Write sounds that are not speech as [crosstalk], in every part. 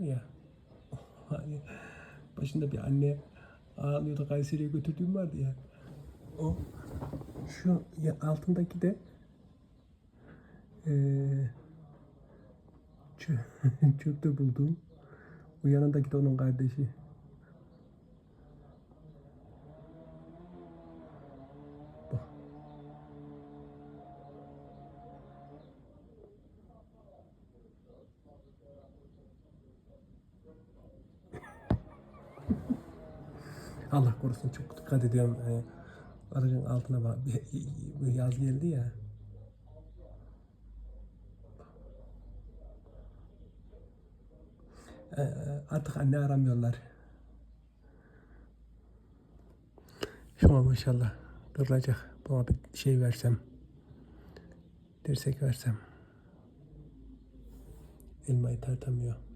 var ya. Hani başında bir anne ağlıyordu Kayseri'ye götürdüğüm vardı ya. O şu altındaki de çö [laughs] çöpte bulduğum o yanındaki de onun kardeşi. Allah korusun çok dikkat ediyorum. Ee, aracın altına bak. Bir Yaz geldi ya. Ee, artık anne aramıyorlar. Şuna maşallah kırılacak. Buna bir şey versem. Dirsek versem. Elmayı tartamıyor.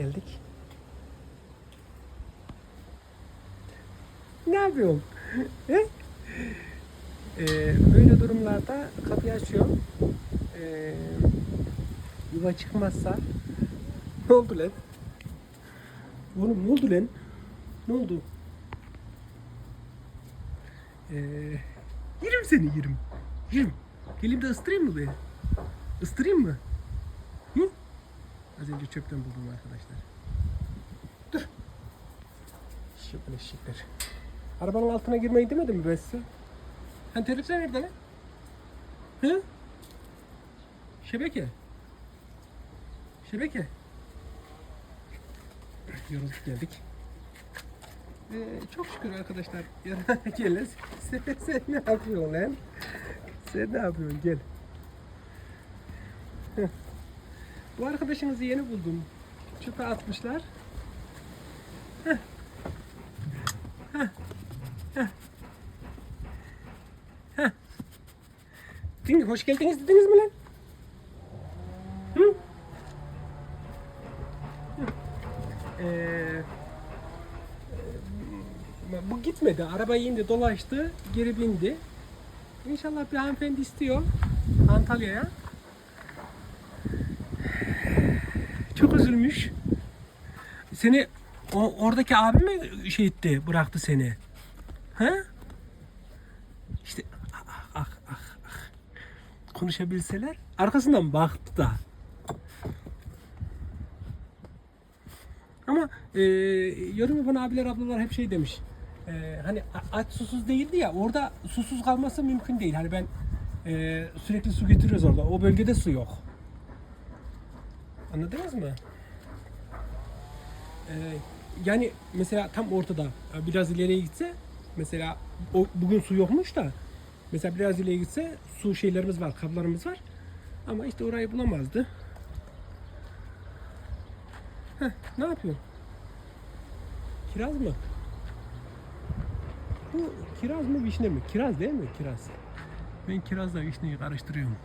Geldik. Ne yapıyorsun? [laughs] Ee, böyle durumlarda kapıyı açıyorum. Ee, yuva çıkmazsa [laughs] ne oldu lan? Oğlum ne oldu lan? Ne oldu? Ee, yerim seni yerim. Yerim. Geleyim de ıstırayım mı be? Istırayım mı? Az önce çöpten buldum arkadaşlar. Dur. Şöyle şıklar. Arabanın altına girmeyi demedim mi ben size? Telefon nerede lan? Hı? Şebeke. Şebeke. Yorulduk geldik. Ee, çok şükür arkadaşlar. [laughs] Geliriz. Sen, sen ne yapıyorsun lan? Sen ne yapıyorsun? Gel. Bu arkadaşınızı yeni buldum. Çöpe atmışlar. Heh. Heh. Heh. Heh. Ding, hoş geldiniz dediniz mi lan? Hı? Ee, bu gitmedi. Araba indi, dolaştı, geri bindi. İnşallah bir hanımefendi istiyor Antalya'ya. Çok üzülmüş. Seni o oradaki abi mi şey etti, bıraktı seni? Ha? İşte ah ah ah. ah. Konuşabilseler arkasından baktı da. Ama e, yorum yapan abiler ablalar hep şey demiş. E, hani aç susuz değildi ya orada susuz kalması mümkün değil. Hani ben e, sürekli su getiriyoruz orada. O bölgede su yok. Anladınız mı? Ee, yani mesela tam ortada e, biraz ileriye gitse mesela o, bugün su yokmuş da mesela biraz ileriye gitse su şeylerimiz var, kablarımız var. Ama işte orayı bulamazdı. Heh, ne yapıyor? Kiraz mı? Bu kiraz mı vişne mi? Kiraz değil mi? Kiraz. Ben kirazla vişneyi karıştırıyorum.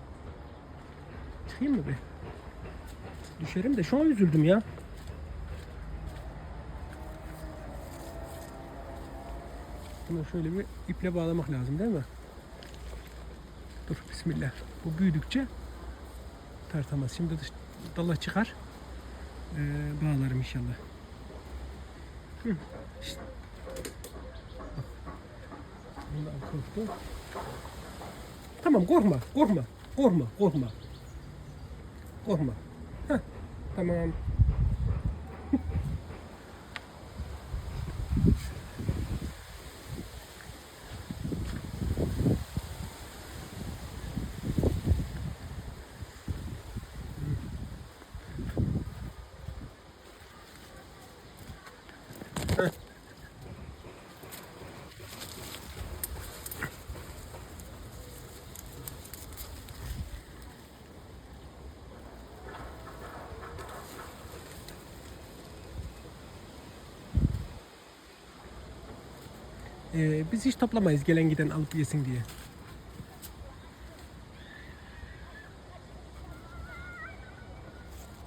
Çıkayım mı be? Düşerim de şu an üzüldüm ya. Bunu şöyle bir iple bağlamak lazım değil mi? Dur bismillah. Bu büyüdükçe tartamaz. Şimdi dış, dala çıkar. Ee, bağlarım inşallah. Bundan korktu. Tamam korkma, korkma, korkma, korkma. Korkma. Heh, tamam. Ee, biz hiç toplamayız gelen giden alıp yesin diye.